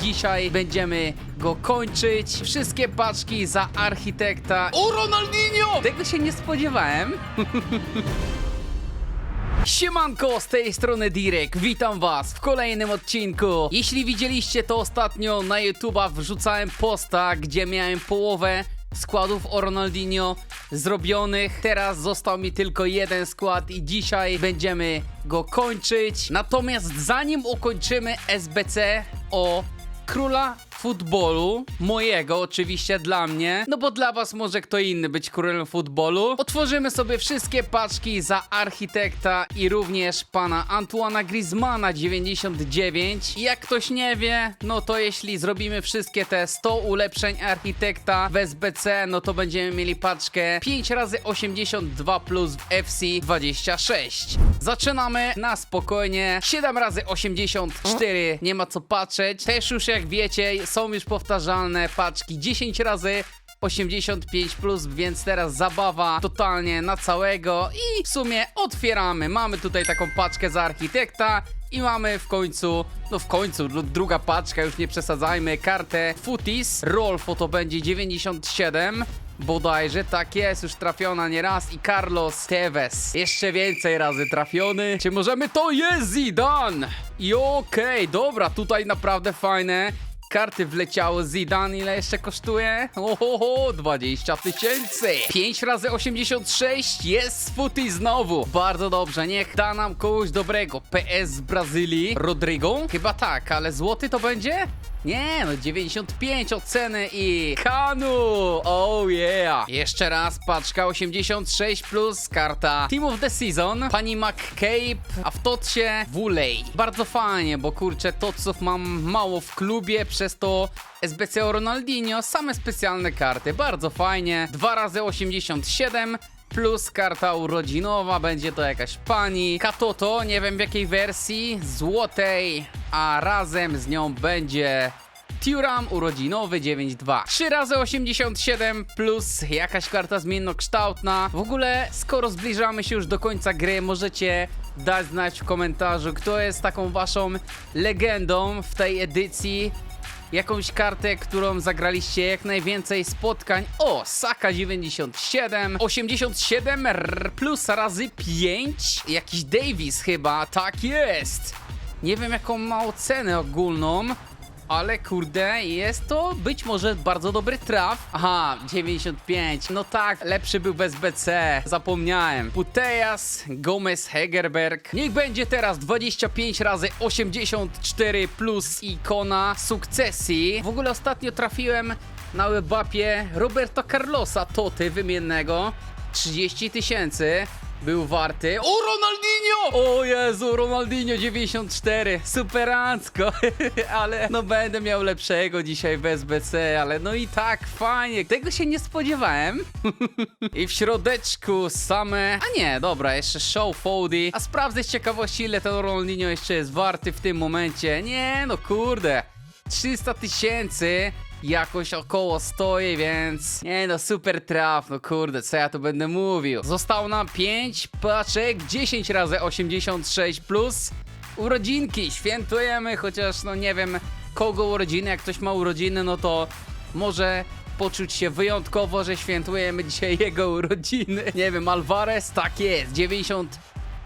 dzisiaj będziemy go kończyć. Wszystkie paczki za architekta. O, Ronaldinho! Tego się nie spodziewałem. Siemanko, z tej strony Direk, witam was w kolejnym odcinku. Jeśli widzieliście to ostatnio na YouTube'a wrzucałem posta, gdzie miałem połowę składów o Ronaldinho zrobionych. Teraz został mi tylko jeden skład i dzisiaj będziemy go kończyć. Natomiast zanim ukończymy SBC o króla futbolu, mojego oczywiście dla mnie, no bo dla was może kto inny być królem futbolu. Otworzymy sobie wszystkie paczki za architekta i również pana Antoana Griezmana 99. I jak ktoś nie wie, no to jeśli zrobimy wszystkie te 100 ulepszeń architekta w SBC, no to będziemy mieli paczkę 5 razy 82 plus w FC 26. Zaczynamy na spokojnie. 7 razy 84, nie ma co patrzeć. Też już jak wiecie, są już powtarzalne paczki 10 razy 85 plus, więc teraz zabawa totalnie na całego i w sumie otwieramy. Mamy tutaj taką paczkę za architekta i mamy w końcu, no w końcu, dru- druga paczka, już nie przesadzajmy, kartę Futis. Rolfo to będzie 97. Bodajże tak jest, już trafiona nie raz i Carlos Tevez. Jeszcze więcej razy trafiony. Czy możemy? To jest Zidane! I okej, dobra, tutaj naprawdę fajne. Karty wleciały Zidane, ile jeszcze kosztuje? Ohoho, 20 tysięcy. 5 razy 86 jest Futi znowu. Bardzo dobrze, niech da nam kogoś dobrego. PS z Brazylii. Rodrigo? Chyba tak, ale złoty to będzie? Nie, no 95 oceny i Kanu! Oh yeah! Jeszcze raz paczka 86 plus karta Team of the Season, pani McCabe, a w Totsie Wulej. Bardzo fajnie, bo kurczę, Totsów mam mało w klubie, przez to SBC o Ronaldinho, same specjalne karty, bardzo fajnie. 2 razy 87 plus karta urodzinowa, będzie to jakaś pani. Katoto, nie wiem w jakiej wersji, złotej, a razem z nią będzie Turam urodzinowy 9.2. 3 razy 87 plus jakaś karta zmiennokształtna. W ogóle, skoro zbliżamy się już do końca gry, możecie dać znać w komentarzu, kto jest taką waszą legendą w tej edycji jakąś kartę, którą zagraliście jak najwięcej spotkań. O, Saka 97, 87 r- plus razy 5. Jakiś Davis chyba, tak jest. Nie wiem jaką ma ocenę ogólną. Ale kurde, jest to być może bardzo dobry traf. Aha, 95. No tak, lepszy był bez BC. Zapomniałem. Putejas, Gomez, Hegerberg. Niech będzie teraz 25 razy 84 plus ikona sukcesji. W ogóle ostatnio trafiłem na webapie Roberto Carlosa Toty wymiennego. 30 tysięcy był warty. O, Ronaldinho! O Jezu, Ronaldinho 94. Superancko. ale no będę miał lepszego dzisiaj w SBC, ale no i tak fajnie. Tego się nie spodziewałem. I w środeczku same... A nie, dobra, jeszcze show foldy. A sprawdzę z ciekawości, ile ten Ronaldinho jeszcze jest warty w tym momencie. Nie, no kurde. 300 tysięcy jakoś około stoi, więc nie no, super traf, no kurde, co ja tu będę mówił. Zostało nam 5 paczek, 10 razy 86 plus urodzinki, świętujemy, chociaż no nie wiem kogo urodziny, jak ktoś ma urodziny, no to może poczuć się wyjątkowo, że świętujemy dzisiaj jego urodziny. Nie wiem, Alvarez, tak jest, 90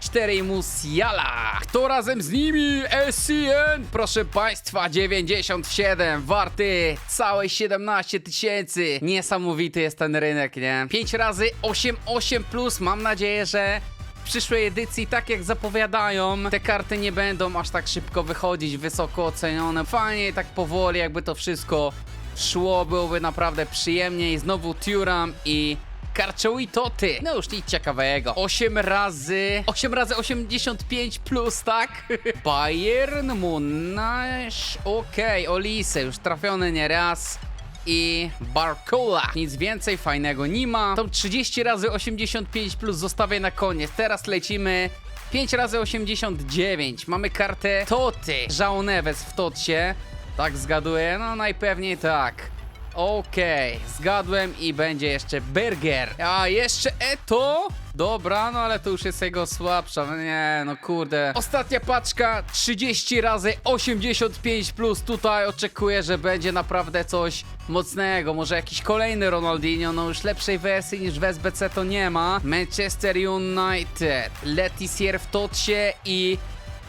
4 Musiala. Kto razem z nimi? SCN, proszę państwa, 97, warty całe 17 tysięcy. Niesamowity jest ten rynek, nie? 5 razy 8, 8 plus, mam nadzieję, że w przyszłej edycji, tak jak zapowiadają, te karty nie będą aż tak szybko wychodzić, wysoko ocenione. Fajnie, tak powoli, jakby to wszystko szło, byłoby naprawdę przyjemnie. I znowu Turam i Karczoły Toty. No już nic ciekawego. 8 razy. 8 razy 85 plus, tak? Bayern Munich. Okej, Olise już trafiony nieraz. I Barcola. Nic więcej fajnego nie ma. To 30 razy 85 plus zostawię na koniec. Teraz lecimy 5 razy 89. Mamy kartę Toty. Żał Neves w Tocie. Tak zgaduję? No najpewniej tak. Okej, zgadłem i będzie jeszcze burger. A jeszcze Eto? Dobra, no ale to już jest jego słabsza. No Nie, no kurde. Ostatnia paczka 30 razy 85 plus. Tutaj oczekuję, że będzie naprawdę coś mocnego. Może jakiś kolejny Ronaldinho. No już lepszej wersji niż w SBC to nie ma. Manchester United. Letisier w Totsie i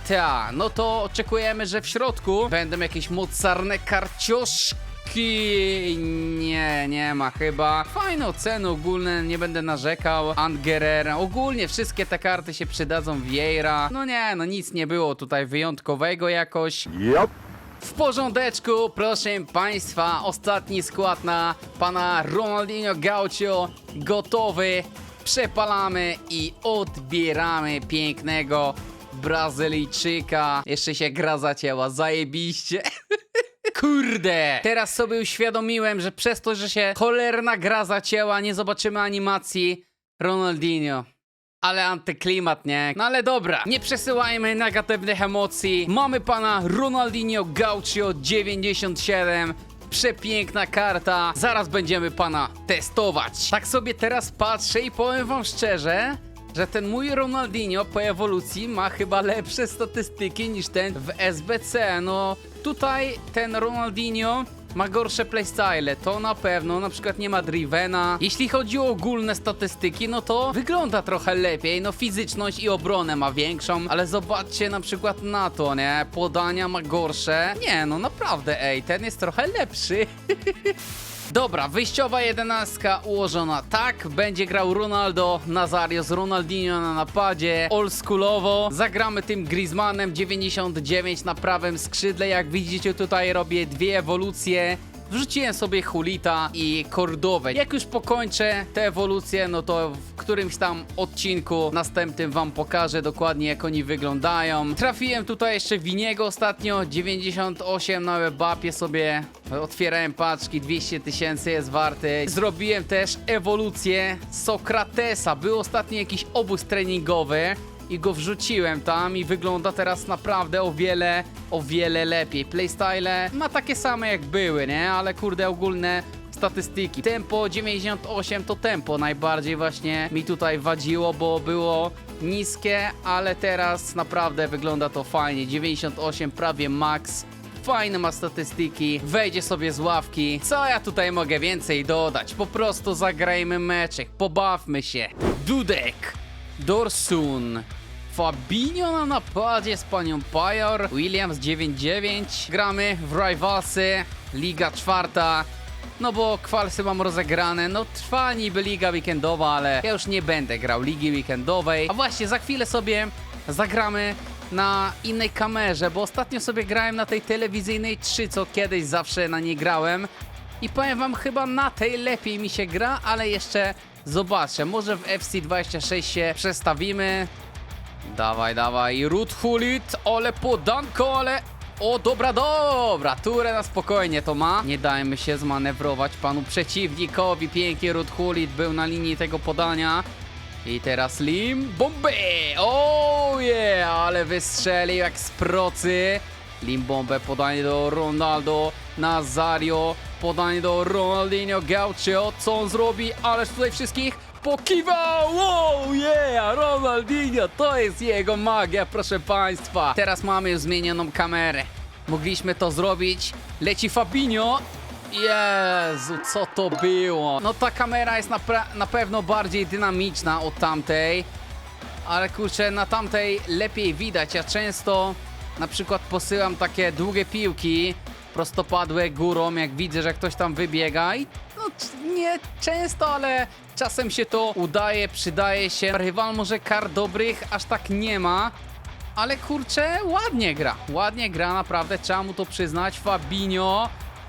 ta, no to oczekujemy, że w środku będą jakieś mocarne karcioszki. Nie, nie ma chyba. Fajne oceny ogólne, nie będę narzekał. Angerer, ogólnie wszystkie te karty się przydadzą Vieira. No nie, no nic nie było tutaj wyjątkowego jakoś. Yep. W porządeczku, proszę Państwa, ostatni skład na pana Ronaldinho Gaucho gotowy. Przepalamy i odbieramy pięknego Brazylijczyka. Jeszcze się gra zacięła, zajebiście. Kurde! Teraz sobie uświadomiłem, że przez to, że się cholerna gra zacięła, nie zobaczymy animacji Ronaldinho. Ale antyklimat, nie? No ale dobra, nie przesyłajmy negatywnych emocji. Mamy pana Ronaldinho Gaucho 97. Przepiękna karta. Zaraz będziemy pana testować. Tak sobie teraz patrzę i powiem wam szczerze, że ten mój Ronaldinho po ewolucji ma chyba lepsze statystyki niż ten w SBC. No tutaj ten Ronaldinho ma gorsze playstyle, to na pewno, na przykład nie ma Drivena. Jeśli chodzi o ogólne statystyki, no to wygląda trochę lepiej, no fizyczność i obronę ma większą, ale zobaczcie na przykład na to, nie? Podania ma gorsze. Nie, no naprawdę, ej, ten jest trochę lepszy. Dobra, wyjściowa jedenastka ułożona tak, będzie grał Ronaldo, Nazario z Ronaldinho na napadzie, oldschoolowo, zagramy tym Griezmannem 99 na prawym skrzydle, jak widzicie tutaj robię dwie ewolucje, Wrzuciłem sobie Hulita i Kordowę. Jak już pokończę te ewolucje, no to w którymś tam odcinku następnym wam pokażę dokładnie jak oni wyglądają. Trafiłem tutaj jeszcze Winiego ostatnio, 98 na webapie sobie otwierałem paczki, 200 tysięcy jest warty. Zrobiłem też ewolucję Sokratesa. Był ostatnio jakiś obóz treningowy i go wrzuciłem tam i wygląda teraz naprawdę o wiele, o wiele lepiej. Playstyle ma takie same jak były, nie? Ale kurde ogólne statystyki. Tempo 98 to tempo najbardziej właśnie mi tutaj wadziło, bo było niskie, ale teraz naprawdę wygląda to fajnie. 98 prawie max. Fajne ma statystyki, wejdzie sobie z ławki. Co ja tutaj mogę więcej dodać? Po prostu zagrajmy meczek, pobawmy się. Dudek, Dorsun, Fabinho na napadzie z panią Pajor, Williams 9-9. Gramy w Rivalsy, Liga czwarta. No bo kwalsy mam rozegrane, no trwa niby liga weekendowa, ale ja już nie będę grał ligi weekendowej. A właśnie, za chwilę sobie zagramy na innej kamerze, bo ostatnio sobie grałem na tej telewizyjnej 3, co kiedyś zawsze na niej grałem. I powiem wam, chyba na tej lepiej mi się gra, ale jeszcze zobaczę. Może w FC26 się przestawimy. Dawaj, dawaj, Ruth Hulit, ole podanko, ale... O, dobra, dobra, Ture na spokojnie to ma. Nie dajmy się zmanewrować panu przeciwnikowi. Pięknie Ruth Hulit był na linii tego podania. I teraz Lim, bombę! Oh yeah, ale wystrzelił jak z procy. Lim bombę, podanie do Ronaldo, Nazario, podanie do Ronaldinho Gaucho. Co on zrobi? Ależ tutaj wszystkich pokiwał! Wow, yeah! Ronaldinho, to jest jego magia, proszę państwa. Teraz mamy już zmienioną kamerę. Mogliśmy to zrobić. Leci Fabinho. Jezu, co to było? No ta kamera jest na, na pewno bardziej dynamiczna od tamtej. Ale kurczę, na tamtej lepiej widać. Ja często na przykład posyłam takie długie piłki prostopadłe górą, jak widzę, że ktoś tam wybiega i no nie często, ale czasem się to udaje, przydaje się. Rywal może kar dobrych aż tak nie ma, ale kurczę, ładnie gra. Ładnie gra, naprawdę, trzeba mu to przyznać. Fabinho.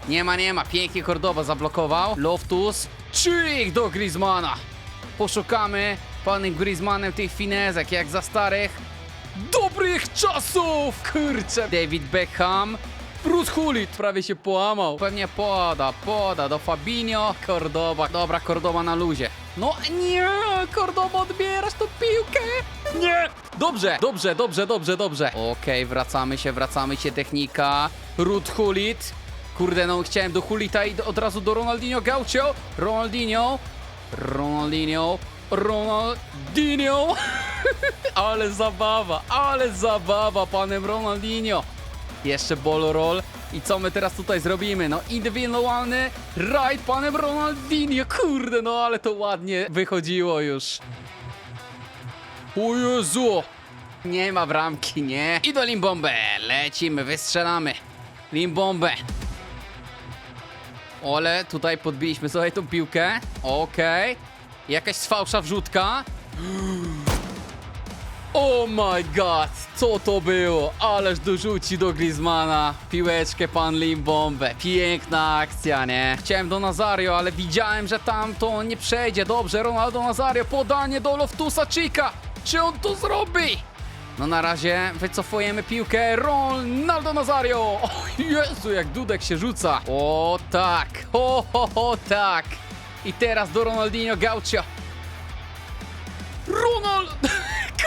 Nie ma, nie ma. Pięknie Cordoba zablokował. Loftus. Czyk do Griezmana. Poszukamy panem Griezmanem tych finezek, jak za starych dobrych czasów! Kurczę. David Beckham. Bruce Hulit prawie się połamał. Pewnie poda, poda do Fabinho. Cordoba. Dobra, Cordoba na luzie. No nie, Cordoba odbierasz tą piłkę. Nie. Dobrze, dobrze, dobrze, dobrze, dobrze. Okej, wracamy się, wracamy się. Technika. Ruth Hulit. Kurde, no chciałem do Hulita i od razu do Ronaldinho Gaucho. Ronaldinho. Ronaldinho. Ronaldinho. ale zabawa, ale zabawa panem Ronaldinho. Jeszcze ball roll. I co my teraz tutaj zrobimy? No indywidualny rajd panem Ronaldinho. Kurde, no ale to ładnie wychodziło już. O Jezu! Nie ma bramki, nie. I do Limbombę. Lecimy, wystrzelamy. Limbombę. Ole, tutaj podbiliśmy sobie tą piłkę. Okej. Jakaś fałsza wrzutka. Oh my god, co to było? Ależ dorzuci do Griezmana piłeczkę pan Limbombę. Piękna akcja, nie? Chciałem do Nazario, ale widziałem, że tam to nie przejdzie. Dobrze, Ronaldo Nazario, podanie do Loftusa Chica. Czy on to zrobi? No na razie wycofujemy piłkę. Ronaldo Nazario! O Jezu, jak Dudek się rzuca. O tak, ho, ho, ho, tak. I teraz do Ronaldinho Gaucho. Ronald!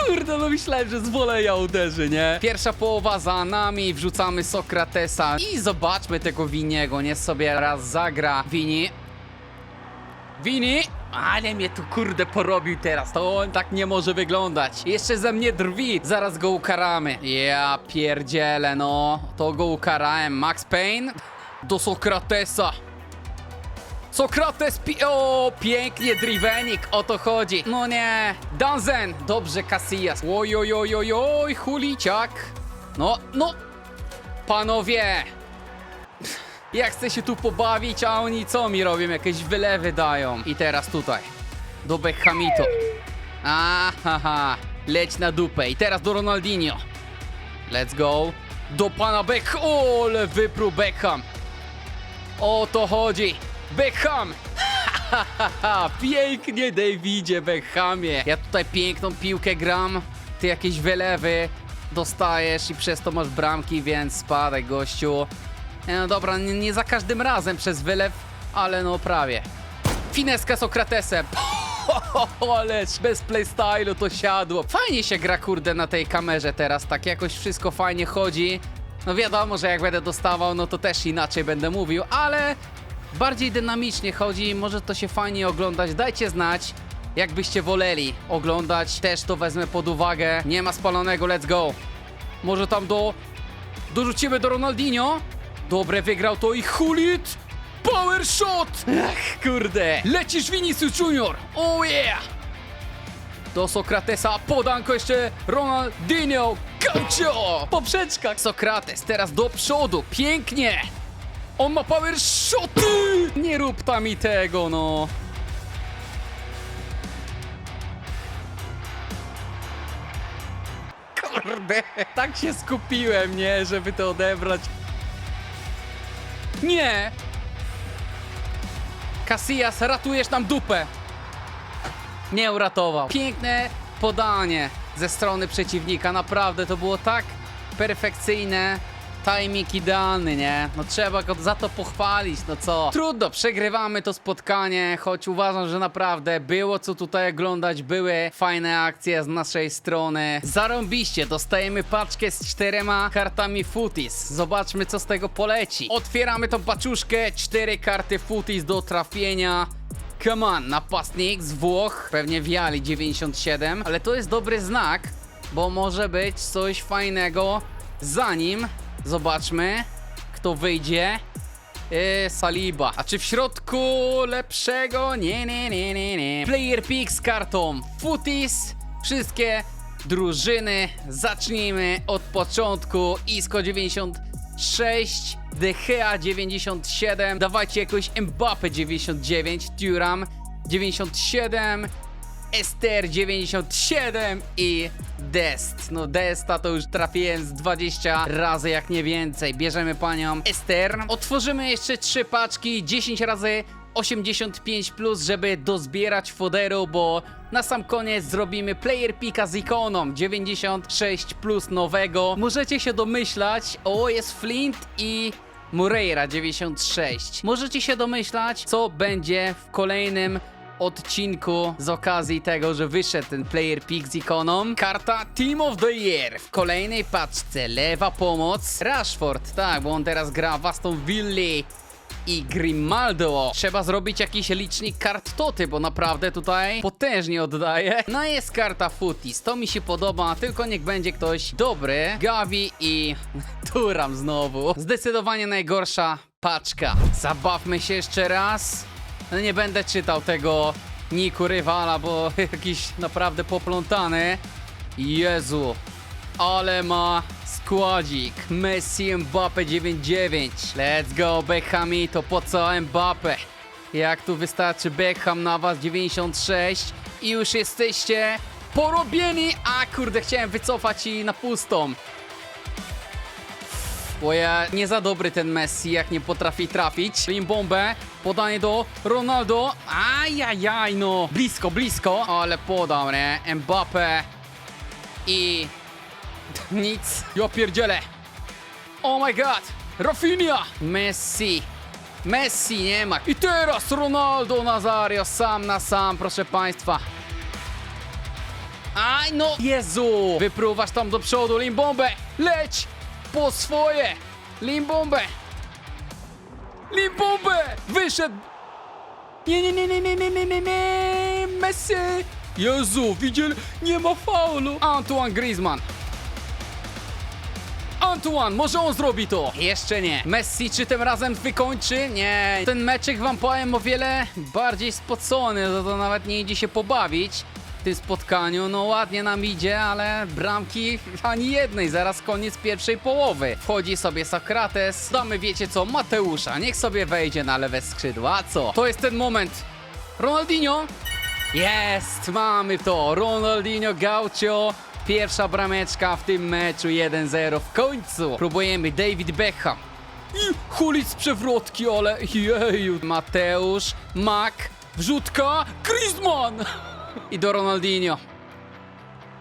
Kurde, no myślałem, że z woleja uderzy, nie? Pierwsza połowa za nami, wrzucamy Sokratesa i zobaczmy tego Winiego, nie sobie raz zagra. Wini. Wini! Ale mnie tu kurde porobił teraz, to on tak nie może wyglądać. Jeszcze ze mnie drwi, zaraz go ukaramy. Ja pierdzielę, no. To go ukarałem. Max Payne do Sokratesa. Sokrates pięknie, Drivenik, o to chodzi. No nie, Danzen, dobrze, Casillas. Oj, oj, Huliciak. No, no, panowie. Ja chcę się tu pobawić, a oni co mi robią? Jakieś wylewy dają. I teraz tutaj, do Beckhamito. Aha, leć na dupę. I teraz do Ronaldinho. Let's go. Do pana Beck... O, ale wyprół Beckham. O to chodzi. Beckham! Pięknie, Davidzie Beckhamie. Ja tutaj piękną piłkę gram. Ty jakieś wylewy dostajesz i przez to masz bramki, więc spadaj, gościu. E, No dobra, nie, nie za każdym razem przez wylew, ale no prawie. Fineska Sokratesem. Ależ bez playstylu to siadło. Fajnie się gra, kurde, na tej kamerze teraz. Tak jakoś wszystko fajnie chodzi. No wiadomo, że jak będę dostawał, no to też inaczej będę mówił, ale bardziej dynamicznie chodzi. Może to się fajnie oglądać. Dajcie znać, jakbyście woleli oglądać. Też to wezmę pod uwagę. Nie ma spalonego, let's go. Może tam do... Dorzucimy do Ronaldinho. Dobre, wygrał to i Hulit. Power shot! Ach, kurde. Lecisz Vinicius Junior. Oh yeah! Do Sokratesa, podanko jeszcze Ronaldinho, Gaucho! Poprzeczka! Sokrates, teraz do przodu, pięknie! On ma power shoty! Nie rób tam mi tego, no! Kurde, tak się skupiłem, nie, żeby to odebrać. Nie! Casillas, ratujesz nam dupę! Nie uratował. Piękne podanie ze strony przeciwnika. Naprawdę to było tak perfekcyjne. Timing idealny, nie? No trzeba go za to pochwalić, no co? Trudno, przegrywamy to spotkanie, choć uważam, że naprawdę było co tutaj oglądać, były fajne akcje z naszej strony. Zarąbiście, dostajemy paczkę z czterema kartami Footies. Zobaczmy co z tego poleci. Otwieramy tą paczuszkę, cztery karty Footies do trafienia. Come on, napastnik z Włoch, pewnie Viali 97, ale to jest dobry znak, bo może być coś fajnego za nim. Zobaczmy, kto wyjdzie. Yy, Saliba. A czy w środku lepszego? Nie, nie, nie, nie, nie. Player pick z kartą Footies. Wszystkie drużyny. Zacznijmy od początku. Isco 96, De Gea 97. Dawajcie jakoś Mbappe 99, Thuram 97. Ester 97 i Dest. No Desta to już trafiłem z 20 razy, jak nie więcej. Bierzemy panią Ester. Otworzymy jeszcze trzy paczki, 10 razy 85 plus, żeby dozbierać foderu, bo na sam koniec zrobimy player pika z ikoną 96 plus nowego. Możecie się domyślać, o jest Flint i Moreira 96. Możecie się domyślać, co będzie w kolejnym odcinku z okazji tego, że wyszedł ten player pick z ikoną. Karta Team of the Year w kolejnej paczce. Lewa pomoc. Rashford, tak, bo on teraz gra w Aston Villa i Grimaldo. Trzeba zrobić jakiś licznik kart Toty, bo naprawdę tutaj potężnie oddaje. No jest karta Footies, to mi się podoba, tylko niech będzie ktoś dobry. Gavi i Turam znowu. Zdecydowanie najgorsza paczka. Zabawmy się jeszcze raz. No nie będę czytał tego niku rywala, bo jakiś naprawdę poplątany. Jezu, ale ma składzik. Messi Mbappe 99. Let's go Beckhamito, po co Mbappe? Jak tu wystarczy Beckham na was 96 i już jesteście porobieni. A kurde, chciałem wycofać i na pustą. Bo ja nie za dobry ten Messi, jak nie potrafi trafić. Lim bombę, podanie do Ronaldo. Ajajaj, no. Blisko, blisko, ale podał, nie? Mbappe i nic. Ja pierdzielę. Oh my god. Rafinha. Messi. Messi nie ma. I teraz Ronaldo Nazario sam na sam, proszę państwa. Aj no. Jezu. Wypruwasz tam do przodu. Limbombę. Leć. Po swoje. Limbombę. Limbombę. Wyszedł. Nie, nie, nie, nie, nie, nie, nie, nie, nie, Messi! Jezu, widzieli? Nie ma faulu! Antoine Griezmann. Antoine, może on zrobi to? Jeszcze nie. Messi czy tym razem wykończy? Nie. Ten meczek wam powiem o wiele bardziej spocony, to, to nawet nie idzie się pobawić w tym spotkaniu. No ładnie nam idzie, ale bramki ani jednej, zaraz koniec pierwszej połowy. Wchodzi sobie Sokrates, damy wiecie co, Mateusza, niech sobie wejdzie na lewe skrzydło, a co? To jest ten moment. Ronaldinho, jest, mamy to. Ronaldinho Gaucho. Pierwsza brameczka w tym meczu 1-0 w końcu. Próbujemy David Beckham. I Hulic z przewrotki, ale jeju. Mateusz, Mak, wrzutka, Griezmann. I do Ronaldinho.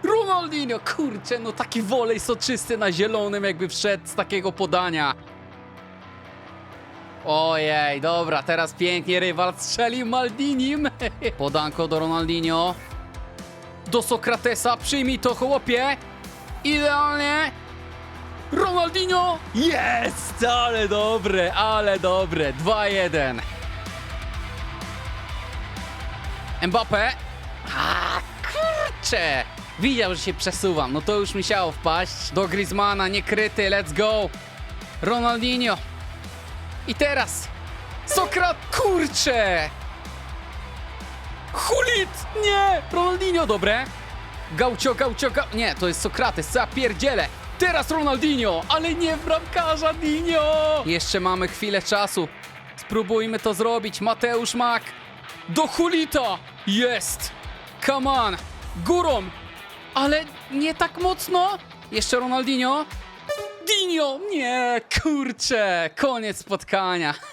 Ronaldinho, kurczę, no taki wolej soczysty na zielonym jakby wszedł z takiego podania. Ojej, dobra, teraz pięknie rywal strzelił Maldinim. Podanko do Ronaldinho. Do Sokratesa, przyjmij to chłopie. Idealnie. Ronaldinho! Jest! Ale dobre, ale dobre. 2-1. Mbappe. A, kurczę! Widział, że się przesuwam. No to już musiało wpaść. Do Griezmana, niekryty, let's go. Ronaldinho. I teraz Sokrat, kurczę! Hulit! Nie! Ronaldinho, dobre. Gaucio, Gaucio, Gau... Nie, to jest Sokrates, co. Teraz Ronaldinho, ale nie w bramkarza Dinho! Jeszcze mamy chwilę czasu. Spróbujmy to zrobić. Mateusz Mak. Do Hulita! Jest! Come on! Górą! Ale nie tak mocno. Jeszcze Ronaldinho. Dinio! Nie, kurczę! Koniec spotkania.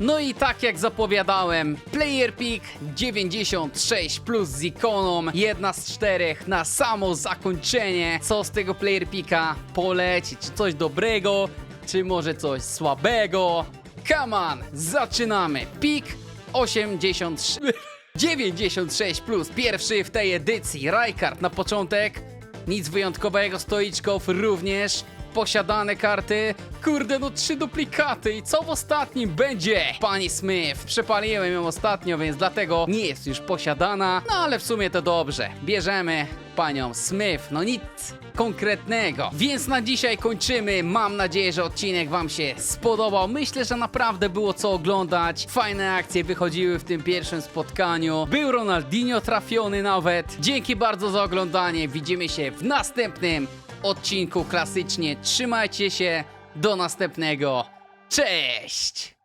No i tak jak zapowiadałem, Player Pick 96 plus z ikoną, jedna z czterech na samo zakończenie. Co z tego Player Picka poleci? Czy coś dobrego, czy może coś słabego? Come on, zaczynamy! Pick 86... 96 plus, pierwszy w tej edycji. Rijkaard na początek. Nic wyjątkowego, stoiczków również. Posiadane karty. Kurde, no trzy duplikaty. I co w ostatnim będzie? Pani Smith. Przepaliłem ją ostatnio, więc dlatego nie jest już posiadana. No ale w sumie to dobrze. Bierzemy panią Smith. No nic konkretnego. Więc na dzisiaj kończymy. Mam nadzieję, że odcinek Wam się spodobał. Myślę, że naprawdę było co oglądać. Fajne akcje wychodziły w tym pierwszym spotkaniu. Był Ronaldinho trafiony nawet. Dzięki bardzo za oglądanie. Widzimy się w następnym odcinku klasycznie. Trzymajcie się. Do następnego. Cześć!